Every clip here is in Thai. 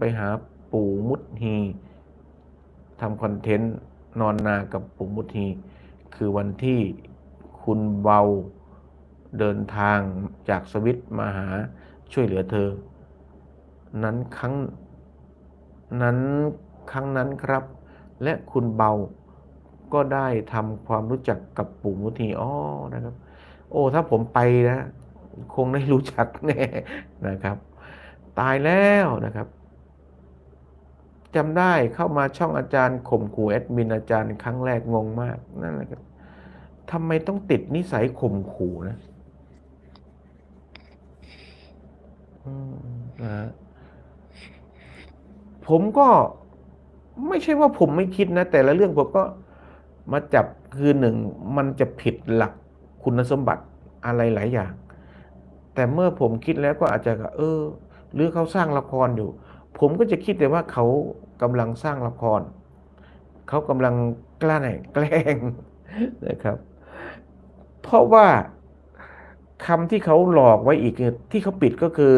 ไปหาปู่มุดฮีทำคอนเทนต์นอนนากับปู่มุดฮีคือวันที่คุณเบาเดินทางจากสวิตมาหาช่วยเหลือเธอ นั้นครั้งนั้นครั้งนั้นครับ และคุณเบาก็ได้ทำความรู้จักกับปู่มุทีอ้อนะครับ โอ้ถ้าผมไปนะ คงได้รู้จักแน่นะครับ ตายแล้วนะครับ จำได้เข้ามาช่องอาจารย์ข่มขู่แอดมินอาจารย์ครั้งแรกงงมากนั่นแหละครับทำไมต้องติดนิสัยข่มขู่นะอืมนะฮะผมก็ไม่ใช่ว่าผมไม่คิดนะ แต่ละเรื่องผมก็มาจับคือหนึ่งมันจะผิดหลักคุณสมบัติอะไรหลายอย่าง แต่เมื่อผมคิดแล้วก็อาจจะ เออ หรือเขาสร้างละครอยู่ ผมก็จะคิดแต่ว่าเขากำลังสร้างละคร เขากำลังกล้าไหนแกล้งนะครับ เพราะว่าคำที่เขาหลอกไว้อีกที่เขาปิดก็คือ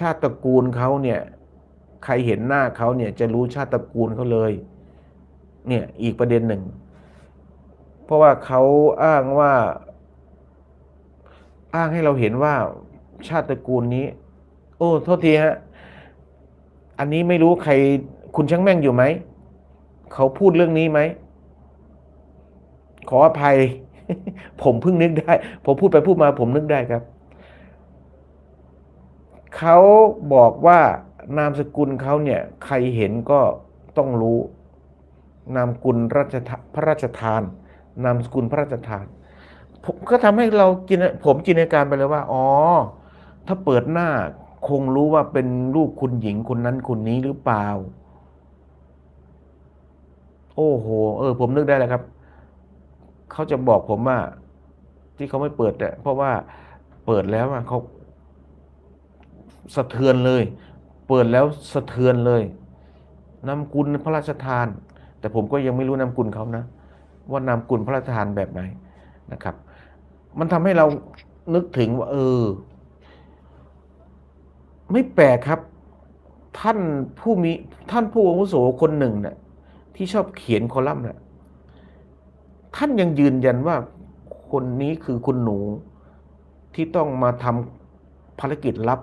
ชาติตระกูลเขาเนี่ยใครเห็นหน้าเขาเนี่ยจะรู้ชาติตระกูลเขาเลยเนี่ยอีกประเด็นหนึ่ง เพราะว่าเขาอ้างว่า อ้างให้เราเห็นว่าชาติตระกูลนี้ โอ้โทษทีฮะอันนี้ไม่รู้ใครคุณช่างแม่งอยู่ไหม เขาพูดเรื่องนี้ไหม ขออภัย ผมเพิ่งนึกได้ ผมพูดไปพูดมาผมนึกได้ครับ เขาบอกว่านามสกุลเขาเนี่ย ใครเห็นก็ต้องรู้ นามกุลราชพระราชทาน นามสกุลพระราชทาน ผมก็ทำให้เราจินผมจินตนาการไปเลยว่า อ๋อ ถ้าเปิดหน้า คงรู้ว่าเป็นลูกคุณหญิงคนนั้นคนนี้หรือเปล่า โอ้โห เออ ผมนึกได้แล้วครับ เขาจะบอกผมว่า ที่เขาไม่เปิดเนี่ยเพราะว่าเปิดแล้วเขาสะเทือนเลย เปิดแล้วสะเทือนเลยนามกุลพระราชทาน แต่ผมก็ยังไม่รู้นามกุลเขานะ ว่านามกุลพระราชทานแบบไหนนะครับ มันทำให้เรานึกถึงว่า เออ ไม่แปลกครับ ท่านผู้มีท่านผู้อาวุโสคนหนึ่งเนี่ยที่ชอบเขียนคอลัมน์เนี่ยท่านยังยืนยันว่าคนนี้คือคุณหนูที่ต้องมาทำภารกิจลับ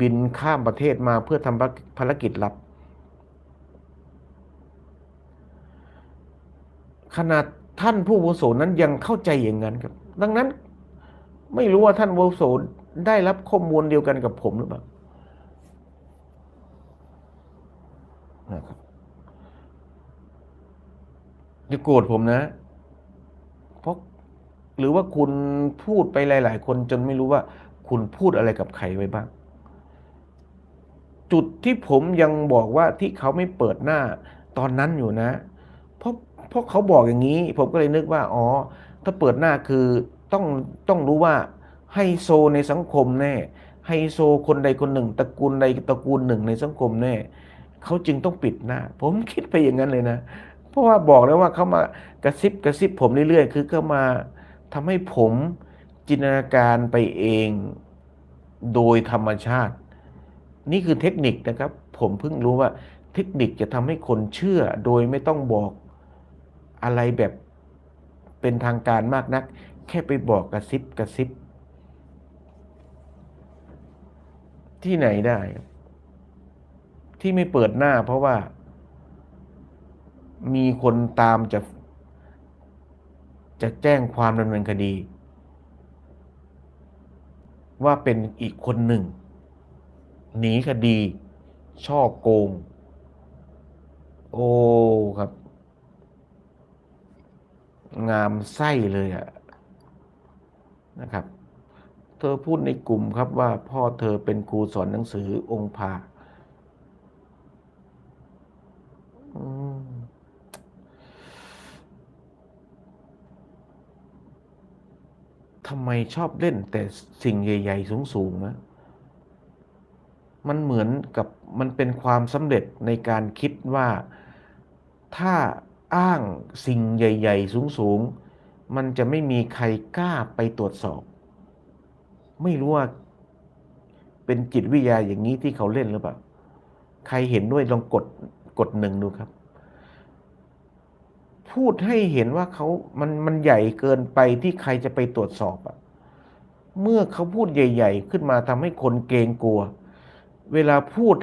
บินข้ามประเทศมาเพื่อทำภารกิจลับ ขนาดท่านผู้วุโสนั้นยังเข้าใจอย่างนั้นครับ ดังนั้นไม่รู้ว่าท่านวุโสได้รับข้อมูลเดียวกันกับผมหรือเปล่า นะครับอย่าโกรธผมนะ เพราะหรือว่าคุณพูดไปหลาย ๆ คนจนไม่รู้ว่า คุณพูดอะไรกับใครไว้บ้าง จุดที่ผมยังบอกว่าที่เขาไม่เปิดหน้าตอนนั้นอยู่นะ เพราะเพราะเขาบอกอย่างนี้ ผมก็เลยนึกว่า อ๋อ ถ้าเปิดหน้าคือต้องต้องรู้ว่าไฮโซในสังคมแน่ไฮโซคนใดคนหนึ่งตระกูลใดตระกูลหนึ่งในสังคมแน่ เขาจึงต้องปิดหน้า ผมคิดไปอย่างนั้นเลยนะ เพราะว่าบอกแล้วว่าเขามากระซิบกระซิบผมเรื่อยๆ คือเขามาทำให้ผมจินตนาการไปเองโดยธรรมชาติ นี่คือเทคนิคนะครับ ผมเพิ่งรู้ว่าเทคนิคจะทำให้คนเชื่อโดยไม่ต้องบอกอะไรแบบเป็นทางการมากนัก แค่ไปบอกกระซิบกระซิบ ที่ไหนได้ ที่ไม่เปิดหน้า เพราะว่า มีคนตามจะ จะแจ้งความดำเนินคดี ว่าเป็นอีกคนหนึ่ง หนีคดี ช่อโกง โอ้ครับ งามไส้เลยอะนะครับ เธอพูดในกลุ่มครับว่าพ่อเธอเป็นครูสอนหนังสือองค์พาอืม ทำไมชอบเล่นแต่สิ่งใหญ่ ๆ สูง ๆ นะ มันเหมือนกับมันเป็นความสำเร็จในการคิดว่าถ้าอ้างสิ่งใหญ่ ๆ สูง ๆ มันจะไม่มีใครกล้าไปตรวจสอบ ไม่รู้ว่าเป็นจิตวิทยาอย่างนี้ที่เขาเล่นหรือเปล่า ใครเห็นด้วยลองกด กดหนึ่งดูครับ พูดให้เห็นว่าเขามันมันใหญ่เกินไปที่ใครจะไปตรวจสอบอะเมื่อเขาพูดใหญ่ ๆ ขึ้นมาทำให้คนเกรงกลัว เวลาพูด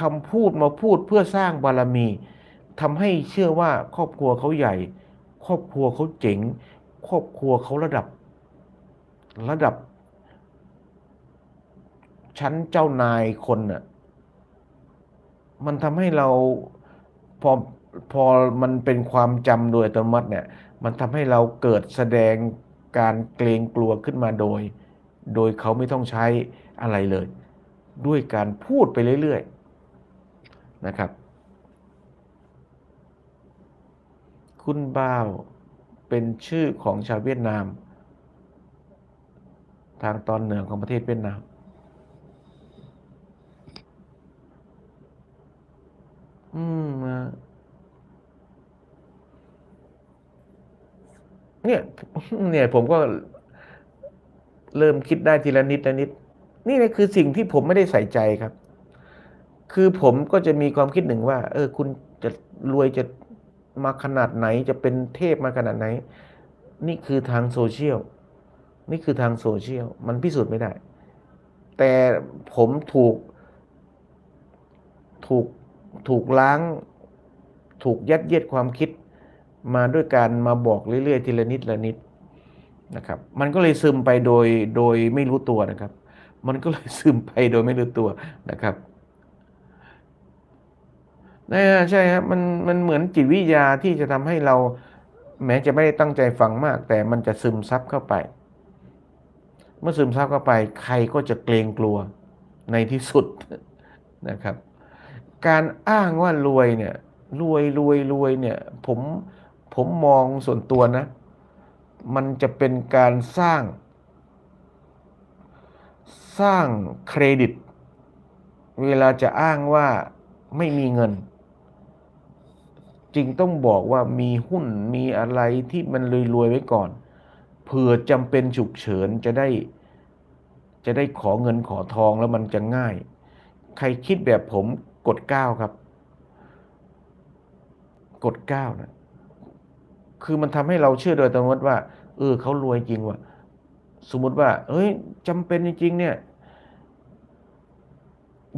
คำพูดมาพูดเพื่อสร้างบารมีทำให้เชื่อว่าครอบครัวเขาใหญ่ ครอบครัวเขาเจ๋ง ครอบครัวเขาระดับ ระดับชั้นเจ้านายคนน่ะ มันทำให้เราพอพอมันเป็นความจำโดยอัตโนมัติเนี่ย มันทำให้เราเกิดแสดงการเกรงกลัวขึ้นมาโดย โดยเขาไม่ต้องใช้อะไรเลย ด้วยการพูดไปเรื่อยๆนะครับ คุณบ้าวเป็นชื่อของชาวเวียดนาม ทางตอนเหนือของประเทศเวียดนาม อืมเนี่ย เนี่ย ผมก็เริ่มคิดได้ทีละนิดละนิด นี่แหละคือสิ่งที่ผมไม่ได้ใส่ใจครับ คือผมก็จะมีความคิดหนึ่งว่า เออ คุณจะรวยจะมาขนาดไหน จะเป็นเทพมาขนาดไหน นี่คือทางโซเชียล นี่คือทางโซเชียล มันพิสูจน์ไม่ได้ แต่ผมถูก ถูก ถูกล้าง ถูกยัดเยียดความคิดมาด้วยการมาบอกเรื่อยๆทีละนิดละนิดนะครับ มันก็เลยซึมไปโดยโดยไม่รู้ตัวนะครับ มันก็เลยซึมไปโดยไม่รู้ตัวนะครับนะใช่ครับมันมันเหมือนจิตวิทยาที่จะทำให้เรา แม้จะไม่ได้ตั้งใจฟังมาก แต่มันจะซึมซับเข้าไป เมื่อซึมซับเข้าไป ใครก็จะเกรงกลัวในที่สุดนะครับ การอ้างว่ารวยเนี่ยรวยรวยรวยเนี่ยผมผมมองส่วนตัวนะ มันจะเป็นการสร้าง สร้างเครดิต เวลาจะอ้างว่าไม่มีเงิน จริงต้องบอกว่ามีหุ้นมีอะไรที่มันรวยๆไว้ก่อนเผื่อจำเป็นฉุกเฉินจะได้ จะได้ขอเงินขอทองแล้วมันจะง่าย ใครคิดแบบผม กดเก้าครับ กดเก้านะคือมันทำให้เราเชื่อโดยตโนมัติว่า เออเขารวยจริงว่ะ สมมติว่า เอ้ยจำเป็นจริงๆเนี่ย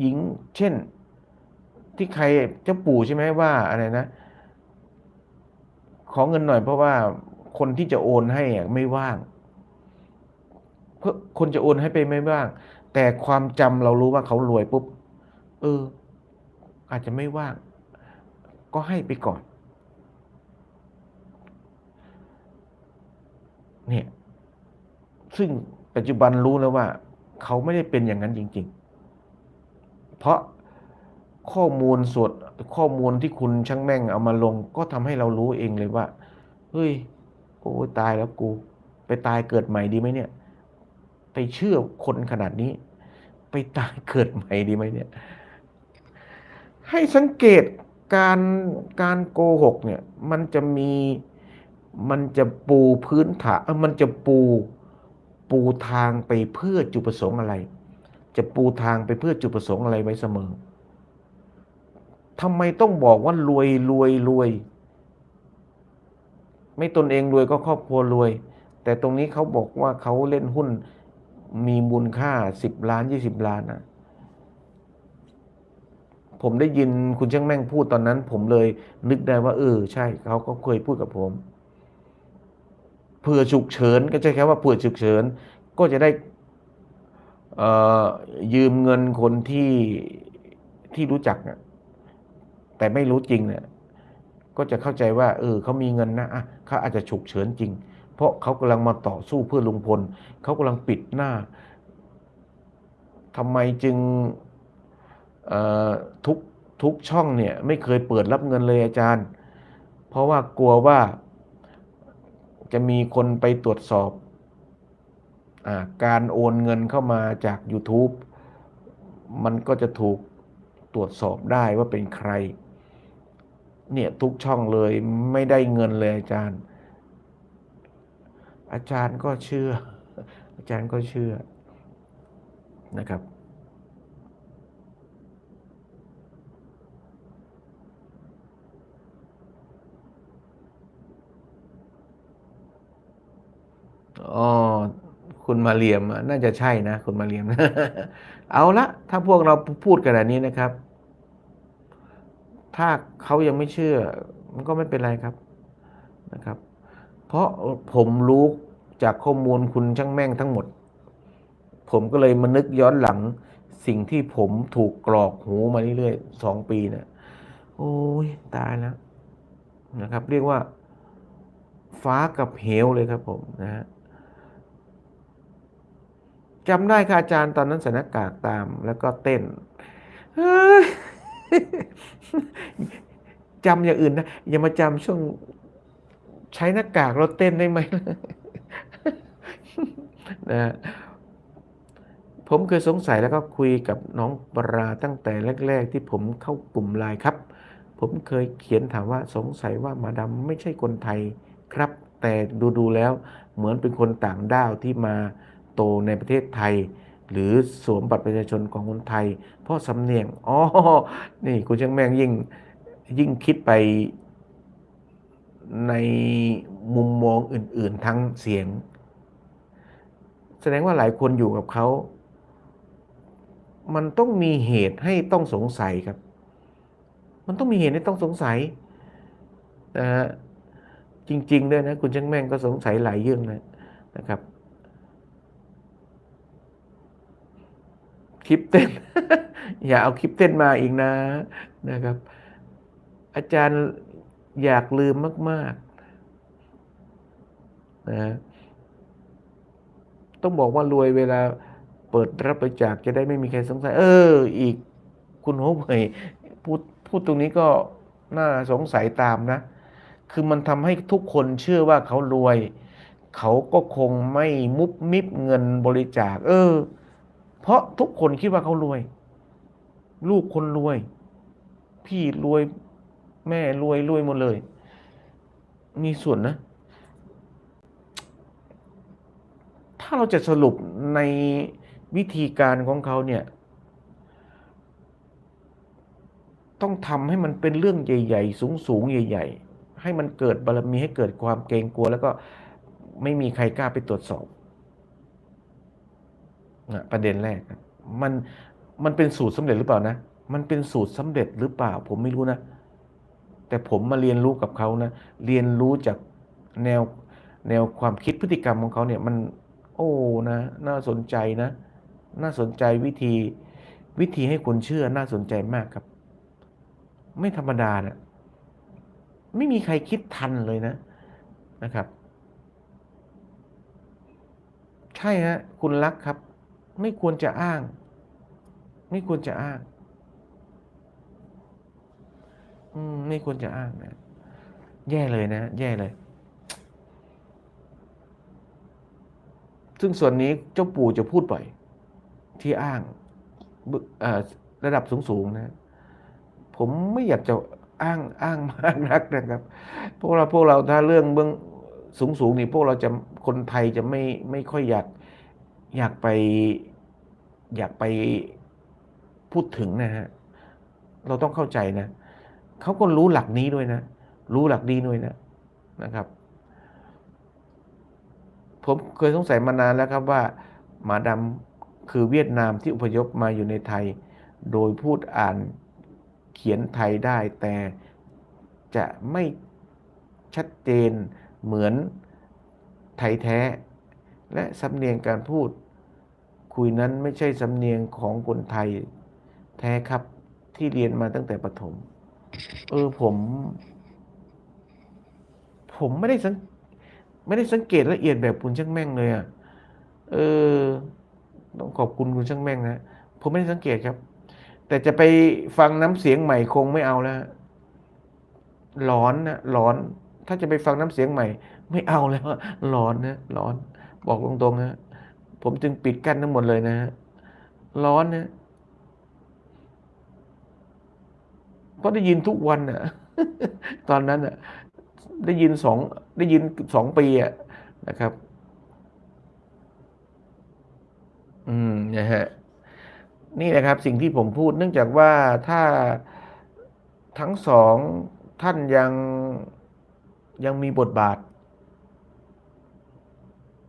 หญิงเช่น ที่ใครเจ้าปู่ใช่ไหมว่าอะไรนะ ขอเงินหน่อยเพราะว่าคนที่จะโอนให้ไม่ว่างเพราะคนจะโอนให้ไปไม่ว่าง แต่ความจำเรารู้ว่าเขารวยปุ๊บ เออ อาจจะไม่ว่างก็ให้ไปก่อน เนี่ย ซึ่งปัจจุบันรู้แล้วว่า เขาไม่ได้เป็นอย่างนั้นจริง ๆ เพราะข้อมูลสดข้อมูลที่คุณช่างแม่งเอามาลง ก็ทำให้เรารู้เองเลยว่า เฮ้ย โอ้ตายแล้วกู ไปตายเกิดใหม่ดีไหมเนี่ย ไปเชื่อคนขนาดนี้ ไปตายเกิดใหม่ดีไหมเนี่ย ให้สังเกตการการโกหกเนี่ยมันจะมีมันจะปูพื้นฐานมันจะปูปูทางไปเพื่อจุดประสงค์อะไร จะปูทางไปเพื่อจุดประสงค์อะไรไว้เสมอทำไมต้องบอกว่ารวยรวยรวย ไม่ตนเองรวยก็ครอบครัวรวย แต่ตรงนี้เขาบอกว่าเขาเล่นหุ้นมีมูลค่าสิบล้านยี่สิบล้านนะ ผมได้ยินคุณช่างแม่งพูดตอนนั้น ผมเลยนึกได้ว่า เออ ใช่เขาก็เคยพูดกับผมเผื่อฉุกเฉินก็ใช่แค่ว่าเผื่อฉุกเฉินก็จะได้ยืมเงินคนที่ที่รู้จักนะแต่ไม่รู้จริงเนี่ยก็จะเข้าใจว่า เออเขามีเงินนะอะเขาอาจจะฉุกเฉินจริง เพราะเขากำลังมาต่อสู้เพื่อลุงพลเขากำลังปิดหน้าทำไมจึง ทุกทุกช่องเนี่ยไม่เคยเปิดรับเงินเลยอาจารย์ เพราะว่ากลัวว่าจะมีคนไปตรวจสอบอการโอนเงินเข้ามาจาก YouTube มันก็จะถูกตรวจสอบได้ว่าเป็นใคร เนี่ยทุกช่องเลยไม่ได้เงินเลยอาจารย์ อาจารย์ก็เชื่อ อาจารย์ก็เชื่อนะครับ อ๋อคุณมาเรียมน่าจะใช่นะคุณมาเรียม เอาละถ้าพวกเราพูดกันแบบนี้นะครับ ถ้าเขายังไม่เชื่อ มันก็ไม่เป็นไรครับนะครับ เพราะผมรู้จากข้อมูลคุณช่างแม่งทั้งหมด ผมก็เลยมานึกย้อนหลังสิ่งที่ผมถูกกรอกหูมาเรื่อยๆสองปีเนะี่ยโอ้ยตายแล้วนะครับ เรียกว่าฟ้ากับเหวเลยครับผมนะฮะ จำได้ค่ะอาจารย์ตอนนั้นใส่หน้ากากตามแล้วก็เต้นจำอย่างอื่นนะ อย่ามาจำช่วงใช้หน้ากากเราเต้นได้ไหมนะผมเคยสงสัยแล้วก็คุยกับน้องปราตั้งแต่แรก ๆ ที่ผมเข้ากลุ่มไลน์ครับ ผมเคยเขียนถามว่าสงสัยว่ามาดำไม่ใช่คนไทยครับ แต่ดูๆแล้วเหมือนเป็นคนต่างด้าวที่มา โตในประเทศไทย หรือสวมบัตรประชาชนของคนไทย เพราะสำเนียงอ๋อนี่คุณช่างแม่งยิ่งยิ่งคิดไปในมุมมองอื่น ๆ ทั้งเสียง แสดงว่าหลายคนอยู่กับเขา มันต้องมีเหตุให้ต้องสงสัยครับ มันต้องมีเหตุให้ต้องสงสัยนะฮะจริง ๆ ด้วยนะ คุณช่างแม่งก็สงสัยหลายเรื่องนะนะครับ ลิปเต้น อย่าเอาคลิปเต้นมาอีกนะนะครับ อาจารย์อยากลืมมากๆนะต้องบอกว่ารวยเวลาเปิดรับบริจาคจะได้ไม่มีใครสงสัย เออ อีกคุณโฮเยพูดพูดตรงนี้ก็น่าสงสัยตามนะ คือมันทำให้ทุกคนเชื่อว่าเขารวย เขาก็คงไม่มุบมิบเงินบริจาค เออ เพราะทุกคนคิดว่าเขารวย ลูกคนรวย พี่รวยแม่รวยรวยหมดเลย มีส่วนนะ ถ้าเราจะสรุปในวิธีการของเขาเนี่ย ต้องทำให้มันเป็นเรื่องใหญ่ ๆ สูงๆ ใหญ่ ๆ ให้มันเกิดบารมีให้เกิดความเกรงกลัว แล้วก็ไม่มีใครกล้าไปตรวจสอบ ประเด็นแรก มันมันเป็นสูตรสำเร็จหรือเปล่านะ มันเป็นสูตรสำเร็จหรือเปล่า ผมไม่รู้นะ แต่ผมมาเรียนรู้กับเขานะ เรียนรู้จากแนวแนวความคิดพฤติกรรมของเขาเนี่ยมัน โอ้นะ น่าสนใจนะ น่าสนใจวิธีวิธีให้คนเชื่อน่าสนใจมากครับ ไม่ธรรมดานะไม่มีใครคิดทันเลยนะนะครับ ใช่ฮะคุณรักครับ ไม่ควรจะอ้าง ไม่ควรจะอ้างอืมไม่ควรจะอ้างนะ แย่เลยนะ แย่เลย ซึ่งส่วนนี้เจ้าปู่จะพูดบ่อย ที่อ้างระดับสูงๆนะ ผมไม่อยากจะอ้างอ้างมากนักนะครับ พวกเราพวกเราถ้าเรื่องเบื้องสูงๆนี่พวกเราจะคนไทยจะไม่ไม่ค่อยอยากอยากไป อยากไปพูดถึงนะฮะ เราต้องเข้าใจนะ เขาก็รู้หลักนี้ด้วยนะ รู้หลักดีด้วยนะนะครับ ผมเคยสงสัยมานานแล้วครับว่าหมาดำคือเวียดนามที่อพยพมาอยู่ในไทย โดยพูดอ่านเขียนไทยได้ แต่จะไม่ชัดเจนเหมือนไทยแท้ และสำเนียงการพูด คุยนั้นไม่ใช่สำเนียงของคนไทยแท้ครับที่เรียนมาตั้งแต่ประถม เออผม ผมไม่ได้สังไม่ได้สังเกตละเอียดแบบคุณช่างแม่งเลยอะเออต้องขอบคุณคุณช่างแม่งนะผมไม่ได้สังเกตครับ แต่จะไปฟังน้ำเสียงใหม่คงไม่เอาแล้วหลอนนะหลอน ถ้าจะไปฟังน้ำเสียงใหม่ ไม่เอาแล้วหลอนนะหลอน บอกตรงๆนะ ผมจึงปิดกั้นทั้งหมดเลยนะฮะร้อนนะเพราะได้ยินทุกวันอะตอนนั้นอะได้ยินสองได้ยินสองปีอะนะครับ อืมนะฮะนี่นะครับสิ่งที่ผมพูดเนื่องจากว่าถ้าทั้งสองท่านยังยังมีบทบาท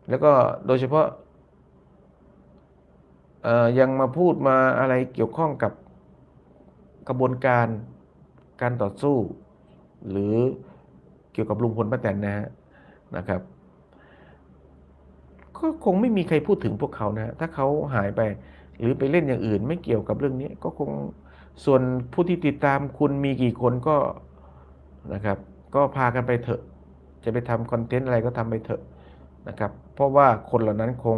แล้วก็โดยเฉพาะ ยังมาพูดมาอะไรเกี่ยวข้องกับกระบวนการการต่อสู้ หรือเกี่ยวกับลุงพลป้าแตนนะฮะนะครับก็คงไม่มีใครพูดถึงพวกเขานะฮะถ้าเขาหายไปหรือไปเล่นอย่างอื่นไม่เกี่ยวกับเรื่องนี้ ก็คงส่วนผู้ที่ติดตามคุณมีกี่คนก็นะครับ ก็พากันไปเถอะ จะไปทำคอนเทนต์อะไรก็ทำไปเถอะนะครับ เพราะว่าคนเหล่านั้นคง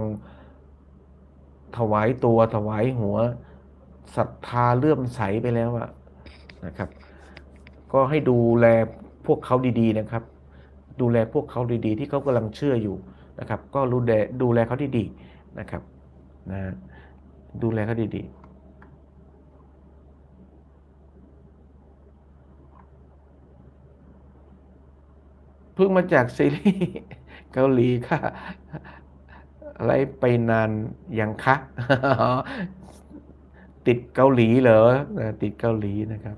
ถวายตัวถวายหัวศรัทธาเลื่อมใสไปแล้วอะนะครับ ก็ให้ดูแลพวกเขาดีๆนะครับ ดูแลพวกเขาดีๆ ที่เขากำลังเชื่ออยู่นะครับ ก็รู้แลดูแลเขาดีๆนะครับนะดูแลเขาดีๆเพิ่งมาจากซีรีส์เกาหลีค่ะ อะไรไปนานยังคะ ติดเกาหลีเหรอ ติดเกาหลีนะครับ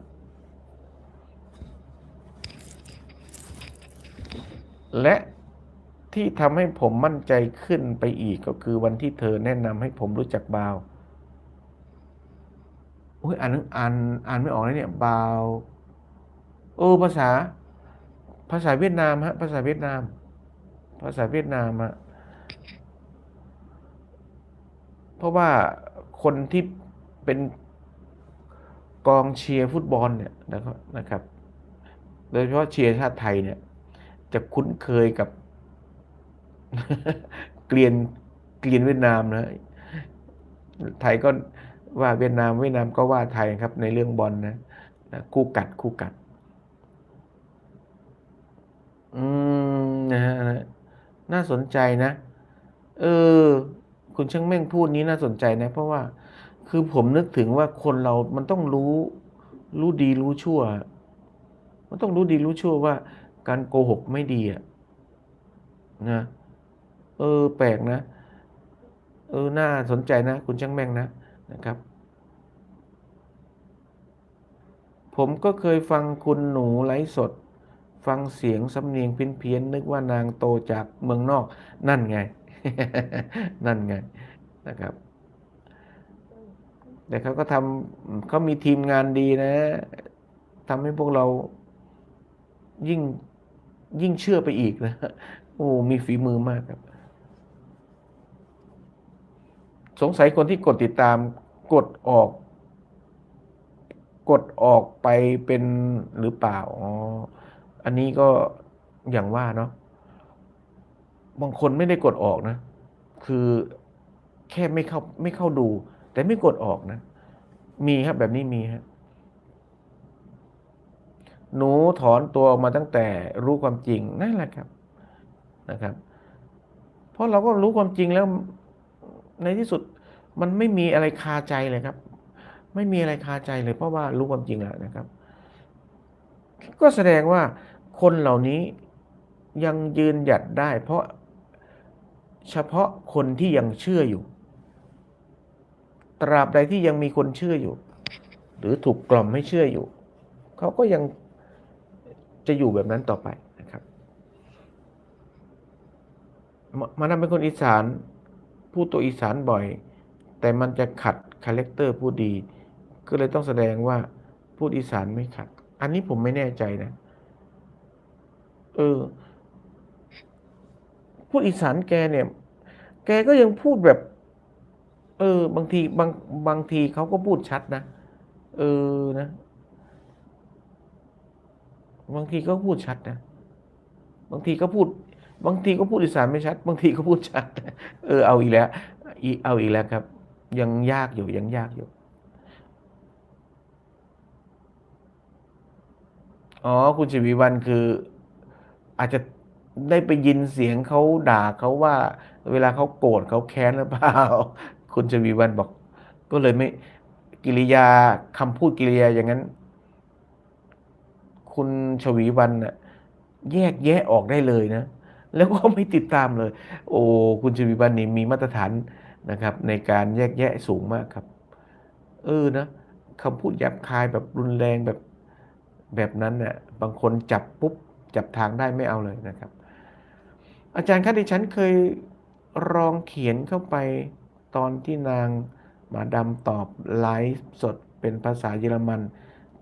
และที่ทำให้ผมมั่นใจขึ้นไปอีกก็คือวันที่เธอแนะนำให้ผมรู้จักบาวโอ้ยอ่านอ่านอ่านไม่ออกเลยเนี่ยบาวเออภาษา ภาษาเวียดนามฮะภาษาเวียดนาม ภาษาเวียดนามอะ เพราะว่าคนที่เป็นกองเชียร์ฟุตบอลเนี่ยนะครับนะครับ โดยเฉพาะเชียร์ชาติไทยเนี่ย จะคุ้นเคยกับ เกลียนเกลียนเวียดนามนะไทยก็ว่าเวียดนามเวียดนามก็ว่าไทยครับ ในเรื่องบอลนะนะคู่กัดคู่กัด อืมนะฮะน่าสนใจนะ เออ คุณช่างแม่งพูดนี้น่าสนใจนะ เพราะว่าคือผมนึกถึงว่าคนเรามันต้องรู้ รู้ดีรู้ชั่ว มันต้องรู้ดีรู้ชั่วว่า การโกหกไม่ดีอะนะเออ แปลกนะ เออ น่าสนใจนะ คุณช่างแม่งนะนะครับ ผมก็เคยฟังคุณหนูไลฟ์สด ฟังเสียงสำเนียงเพี้ยนๆนึกว่านางโตจากเมืองนอกนั่นไง นั่นไงนะครับ แต่เขาก็ทำเขามีทีมงานดีนะทำให้พวกเรายิ่งยิ่งเชื่อไปอีกนะโอ้มีฝีมือมากครับ สงสัยคนที่กดติดตามกดออก กดออกไปเป็นหรือเปล่าอ๋ออันนี้ก็อย่างว่าเนาะ บางคนไม่ได้กดออกนะ คือแค่ไม่เข้าไม่เข้าดู แต่ไม่กดออกนะ มีครับแบบนี้มีฮะหนูถอนตัวออกมาตั้งแต่รู้ความจริงนั่นแหละครับนะครับ เพราะเราก็รู้ความจริงแล้วในที่สุดมันไม่มีอะไรคาใจเลยครับ ไม่มีอะไรคาใจเลยเพราะว่ารู้ความจริงแล้วนะครับ ก็แสดงว่าคนเหล่านี้ยังยืนหยัดได้ เพราะ เฉพาะคนที่ยังเชื่ออยู่ ตราบใดที่ยังมีคนเชื่ออยู่ หรือถูกกล่อมให้เชื่ออยู่ เขาก็ยังจะอยู่แบบนั้นต่อไปนะครับมันเป็นคนอีสานพูดตัวอีสานบ่อย แต่มันจะขัดคาแรคเตอร์ผู้ดี ก็เลยต้องแสดงว่าพูดอีสานไม่ขัด อันนี้ผมไม่แน่ใจนะ เออ พูดอีสานแกเนี่ย แกก็ยังพูดแบบ เออ บางทีบางบางทีเขาก็พูดชัดนะ เออนะ บางทีก็พูดชัดนะ บางทีก็พูด บางทีก็พูดอีสานไม่ชัด บางทีก็พูดชัด เออ เอาอีกแล้วเอาอีกแล้วครับ ยังยากอยู่ยังยากอยู่อ๋อ คุณชวีวันคืออาจจะ ได้ไปยินเสียงเขาด่าเขาว่า เวลาเขาโกรธเขาแค้นหรือเปล่า คุณชวีวันบอก ก็เลยไม่กิริยาคำพูดกิริยาอย่างนั้น คุณชวีวันน่ะแยกแยะออกได้เลยนะ แล้วก็ไม่ติดตามเลย โอ้คุณชวีวันนี่มีมาตรฐานนะครับ ในการแยกแยะสูงมากครับ เออนะคำพูดหยาบคายแบบรุนแรงแบบแบบนั้นเนะ่ยบางคนจับปุ๊บจับทางได้ไม่เอาเลยนะครับ อาจารย์คะดิฉันเคยลองเขียนเข้าไปตอนที่นางมาดำตอบไลฟ์สดเป็นภาษาเยอรมัน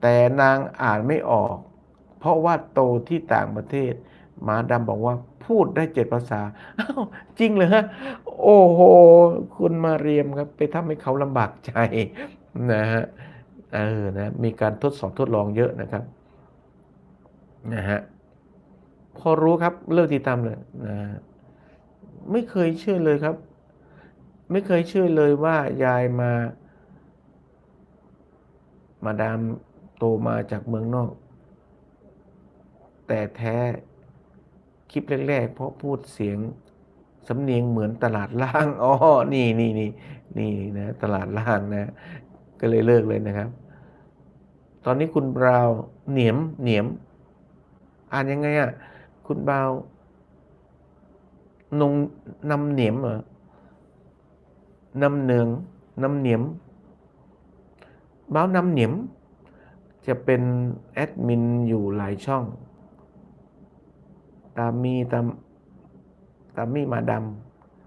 แต่นางอ่านไม่ออก เพราะว่าโตที่ต่างประเทศ มาดำบอกว่าพูดได้เจ็ดภาษาอ้าวจริงเหรอฮะ โอ้โห คุณมาเรียมครับ ไปทำให้เขาลำบากใจนะฮะเออนะมีการทดสอบทดลองเยอะนะครับนะฮะ พอรู้ครับเลิกติดตามเลยนะไม่เคยเชื่อเลยครับ ไม่เคยเชื่อเลยว่ายายมา มาดามโตมาจากเมืองนอก แต่แท้คลิปแรกๆ เพราะพูดเสียงสำเนียงเหมือนตลาดล่างอ๋อนี่นี่นี่นี่นะตลาดล่างนะ ก็เลยเลิกเลยนะครับ ตอนนี้คุณบราวน์เหนียมเหนียม อ่านยังไงอะ คุณบาวนงนำเหนียมเหรอนำเนืองนำเหนียมบ้าวนำเหนียม จะเป็นแอดมินอยู่หลายช่อง ตามมีตามตามมีมาด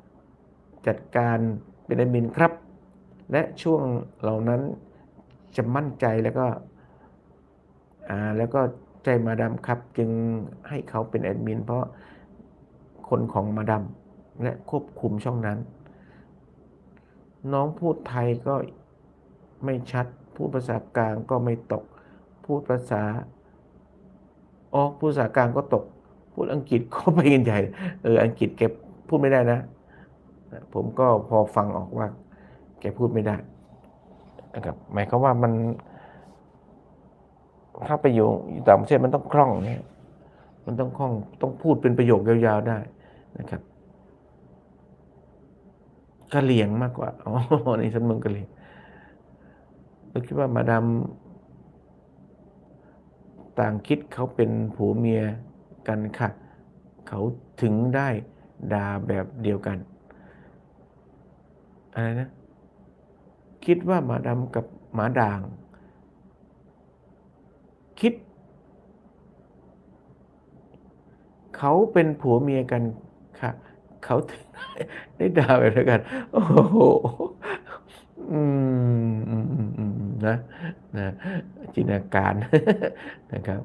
ำจัดการเป็นแอดมินครับ และช่วงเหล่านั้นจะมั่นใจแล้วก็ อ่า แล้วก็ ใจมาดามครับจึงให้เขาเป็นแอดมินเพราะคนของมาดามและควบคุมช่องนั้น น้องพูดไทยก็ไม่ชัด พูดภาษากลางก็ไม่ตก พูดภาษาออกพูดภาษากลางก็ตก พูดอังกฤษก็ไปกันใหญ่เอออังกฤษแกพูดไม่ได้นะ ผมก็พอฟังออกว่า แกพูดไม่ได้นะครับหมายความว่ามัน ถ้าไปอยู่ต่างประเทศมันต้องคล่องเนี่ยมันต้องคล่องต้องพูดเป็นประโยคยาวๆได้นะครับกะเหลี่ยงมากกว่าอ๋อในสันเมืองกะเหลี่ยงเราคิดว่ามาดามต่างคิดเขาเป็นผัวเมียกันค่ะ เขาถึงได้ด่าแบบเดียวกัน อะไรนะ คิดว่ามาดำกับหมาด่าง คิด เขาเป็นผัวเมียกันค่ะ เขาถึงได้ด่าแบบเดียกัน โอ้โหอืมนะนะจินตนาการนะครับ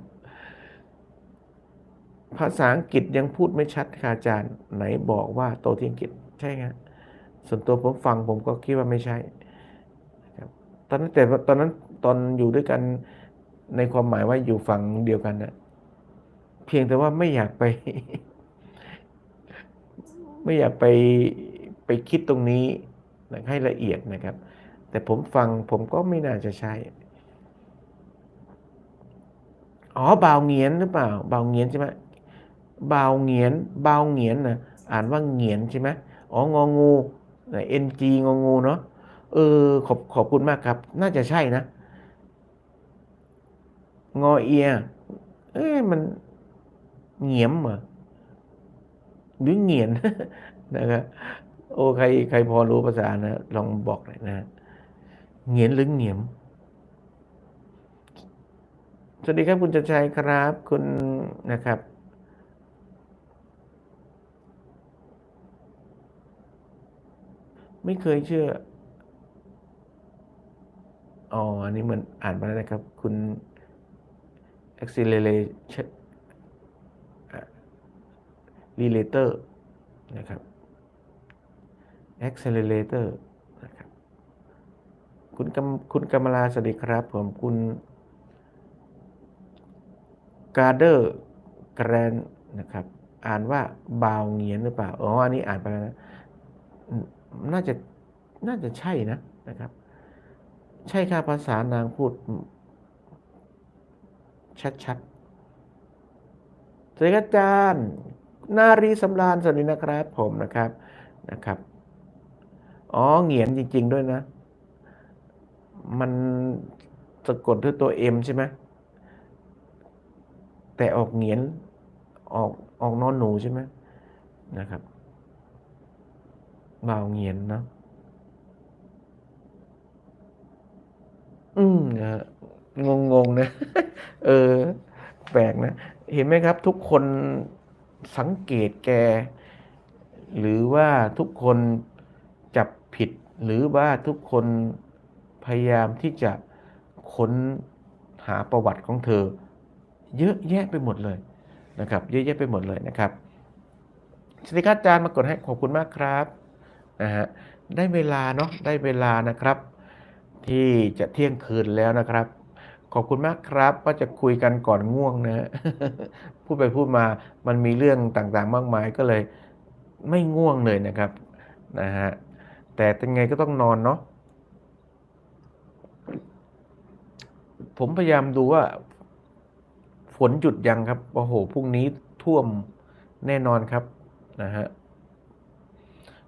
ภาษาอังกฤษยังพูดไม่ชัดค่ะอาจารย์ ไหนบอกว่าโตที่อังกฤษใช่ไงส่วนตัวผมฟังผมก็คิดว่าไม่ใช่ตอนนั้นแต่ตอนนั้นตอนอยู่ด้วยกันในความหมายว่าอยู่ฝั่งเดียวกันนะ พียงแต่ว่าไม่อยากไป ไม่อยากไปไปคิดตรงนี้นะให้ละเอียดนะครับ แต่ผมฟังผมก็ไม่น่าจะใช่ อ๋อเบาเงียนหรือเปล่าเบาเงียนใช่ไหมเบาเงียนเบาเงียนนะอ่านว่าเงียนใช่ไหมอ๋ององูเอ็นจีงองูเนาะเออขอบขอบคุณมากครับ น่าจะใช่นะ งอเอีย เอ้มัน เหงียมเหรอหรือเหงียนนะครับโอ้ใครใครพอรู้ภาษานะลองบอกหน่อยนะเหงียนหรือเหงียม สวัสดีครับคุณจันชัยครับ คุณนะครับ ไม่เคยเชื่ออ๋ออันนี้เหมือนอ่านมาแล้วนะครับ คุณ acceleration relator นะครับ accelerator นะครับ คุณกำคุณกำมลาสวัสดีครับ ผมคุณการเดอร์แกรนนะครับ อ่านว่าบาวเงียนหรือเปล่า อ๋อ อันนี้อ่านไปแล้วนะน่าจะ น่าจะใช่นะ นะครับ ใช่ค่ะภาษานางพูด ชัดๆสวัสดีครับอาจารย์ นารีสำราญสวัสดีนะครับผมนะครับนะครับ อ๋อเหงียนจริง ๆ ด้วยนะ มันสะกดด้วยตัวเอ็มใช่ไหมแต่ออกเหงียนออกออกนอนหนูใช่ไหมนะครับบ่าวเหงียนเนาะอืมนะงงงๆนะ เออ แปลกนะ เห็นไหมครับ ทุกคน สังเกตแก หรือว่าทุกคนจับผิด หรือว่าทุกคนพยายามที่จะค้นหาประวัติของเธอ เยอะแยะไปหมดเลยนะครับ เยอะแยะไปหมดเลยนะครับสวัสดีครับอาจารย์มากดให้ขอบคุณมากครับนะฮะได้เวลาเนาะได้เวลานะครับ ที่จะเที่ยงคืนแล้วนะครับ ขอบคุณมากครับว่าจะคุยกันก่อนง่วงนะพูดไปพูดมามันมีเรื่องต่างๆ มากมายก็เลยไม่ง่วงเลยนะครับนะฮะแต่ยังไงก็ต้องนอนเนาะผมพยายามดูว่า ฝนหยุดยังครับโอ้โหพรุ่งนี้ท่วมแน่นอนครับนะฮะ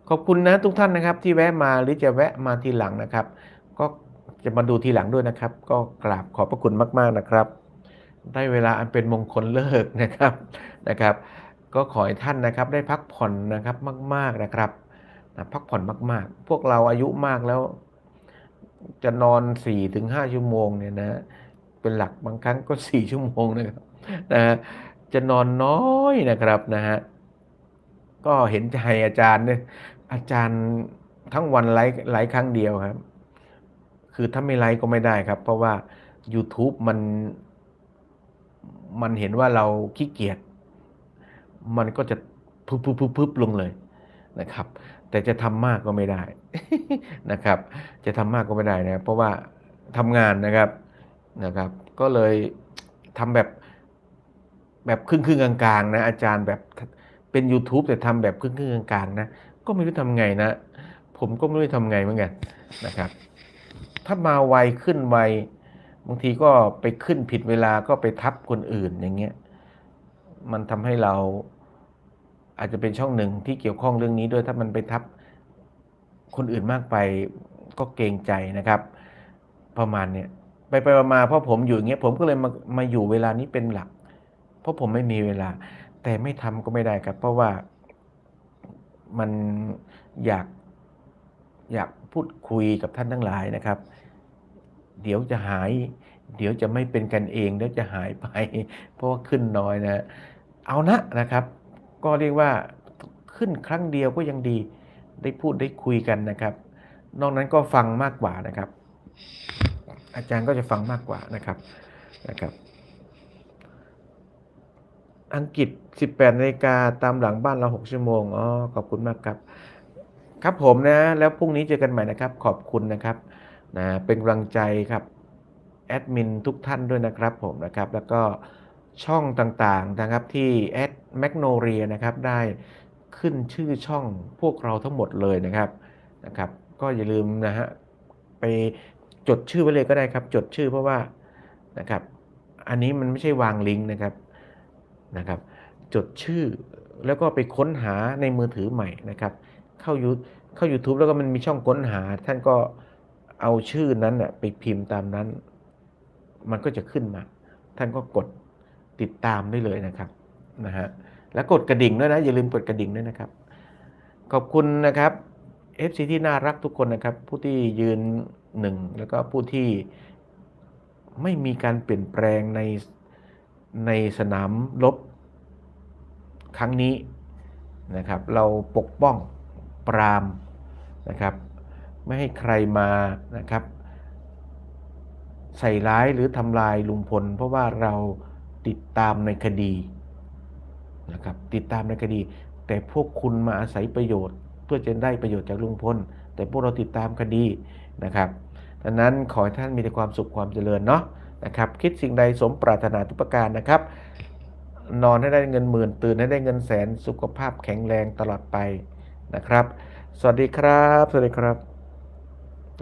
ขอบคุณนะทุกท่านนะครับ ที่แวะมาหรือจะแวะมาทีหลังนะครับ ก็ จะมาดูทีหลังด้วยนะครับ ก็กราบขอบพระคุณมาก ๆนะครับ ได้เวลาอันเป็นมงคลเลิกนะครับนะครับ ก็ขอให้ท่านนะครับได้พักผ่อนนะครับมาก ๆนะครับพักผ่อนมาก ๆ พวกเราอายุมากแล้ว จะนอน4ี่ถึงห้าชั่วโมงเนี่ยนะเป็นหลักบางครั้งก็4ชั่วโมงนะครับนะฮะจะนอนน้อยนะครับนะฮะก็เห็นใจอาจารย์เนี่ยอาจารย์ทั้งวันไลฟ์ไลฟ์ครั้งเดียวครับ คือถ้าไม่ไลฟ์ก็ไม่ได้ครับ เพราะว่า YouTube มัน มันเห็นว่าเราขี้เกียจมันก็จะพึบพึบพึบพึบลงเลยนะครับ แต่จะทำมากก็ไม่ได้นะครับ จะทำมากก็ไม่ได้นะเพราะว่าทำงานนะครับนะครับ ก็เลยทำแบบแบบครึ่งครึ่งกลางๆนะอาจารย์แบบเป็น YouTube แต่ทำแบบครึ่งครึ่งกลางๆนะก็ไม่รู้ทำไงนะ ผมก็ไม่รู้ทำไงเหมือนกันนะครับ ถ้ามาไวขึ้นไวบางทีก็ไปขึ้นผิดเวลาก็ไปทับคนอื่นอย่างเงี้ยมันทำให้เราอาจจะเป็นช่องหนึ่งที่เกี่ยวข้องเรื่องนี้ด้วยถ้ามันไปทับคนอื่นมากไปก็เกรงใจนะครับ ประมาณเนี้ยไปไปมาเพราะผมอยู่อย่างเงี้ยผมก็เลยมามาอยู่เวลานี้เป็นหลัก เพราะผมไม่มีเวลา แต่ไม่ทำก็ไม่ได้ครับ เพราะว่ามันอยาก อยากพูดคุยกับท่านทั้งหลายนะครับ เดี๋ยวจะหาย เดี๋ยวจะไม่เป็นกันเองเดี๋ยวจะหายไป เพราะว่าขึ้นน้อยนะ เอานะนะครับ ก็เรียกว่าขึ้นครั้งเดียวก็ยังดีได้พูดได้คุยกันนะครับ นอกนั้นก็ฟังมากกว่านะครับ อาจารย์ก็จะฟังมากกว่านะครับนะครับ อังกฤษ 18นาฬิกาตามหลังบ้านเรา 6 ชั่วโมงอ๋อขอบคุณมากครับ ครับผมนะ แล้วพรุ่งนี้เจอกันใหม่นะครับ ขอบคุณนะครับนะเป็นกำลังใจครับแอดมินทุกท่านด้วยนะครับผมนะครับ แล้วก็ช่องต่างๆนะครับที่แอดแมกโนเรียนะครับได้ขึ้นชื่อช่องพวกเราทั้งหมดเลยนะครับนะครับ ก็อย่าลืมนะฮะไปจดชื่อไว้เลยก็ได้ครับ จดชื่อเพราะว่านะครับ อันนี้มันไม่ใช่วางลิงก์นะครับนะครับ จดชื่อแล้วก็ไปค้นหาในมือถือใหม่นะครับ เข้ายูเข้า YouTube แล้วก็มันมีช่องค้นหา ท่านก็เอาชื่อนั้นน่ะไปพิมพ์ตามนั้น มันก็จะขึ้นมา ท่านก็กดติดตามได้เลยนะครับนะฮะแล้วกดกระดิ่งด้วยนะอย่าลืมกดกระดิ่งด้วยนะครับ ขอบคุณนะครับ FC ที่น่ารักทุกคนนะครับ ผู้ที่ยืนหนึ่งแล้วก็ผู้ที่ไม่มีการเปลี่ยนแปลงในในสนามรบครั้งนี้นะครับ เราปกป้อง ปรามนะครับไม่ให้ใครมานะครับใส่ร้ายหรือทำลายลุงพล เพราะว่าเราติดตามในคดีนะครับติดตามในคดี แต่พวกคุณมาอาศัยประโยชน์ เพื่อจะได้ประโยชน์จากลุงพล แต่พวกเราติดตามคดีนะครับดังนั้นขอให้ท่านมีแต่ความสุขความเจริญเนาะนะครับคิดสิ่งใดสมปรารถนาทุกประการนะครับ นอนให้ได้เงินหมื่นตื่นให้ได้เงินแสนสุขภาพแข็งแรงตลอดไป นะครับ สวัสดีครับ สวัสดีครับ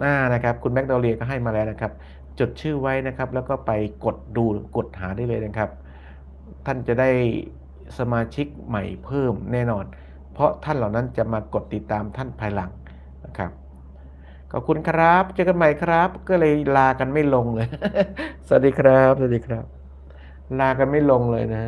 อ่านะครับ คุณแม็กดอเลียก็ให้มาแล้วนะครับ จดชื่อไว้นะครับ แล้วก็ไปกดดูกดหาได้เลยนะครับ ท่านจะได้สมาชิกใหม่เพิ่มแน่นอน เพราะท่านเหล่านั้นจะมากดติดตามท่านภายหลังนะครับขอบคุณครับ เจอกันใหม่ครับ ก็เลยลากันไม่ลงเลย สวัสดีครับ สวัสดีครับ ลากันไม่ลงเลยนะ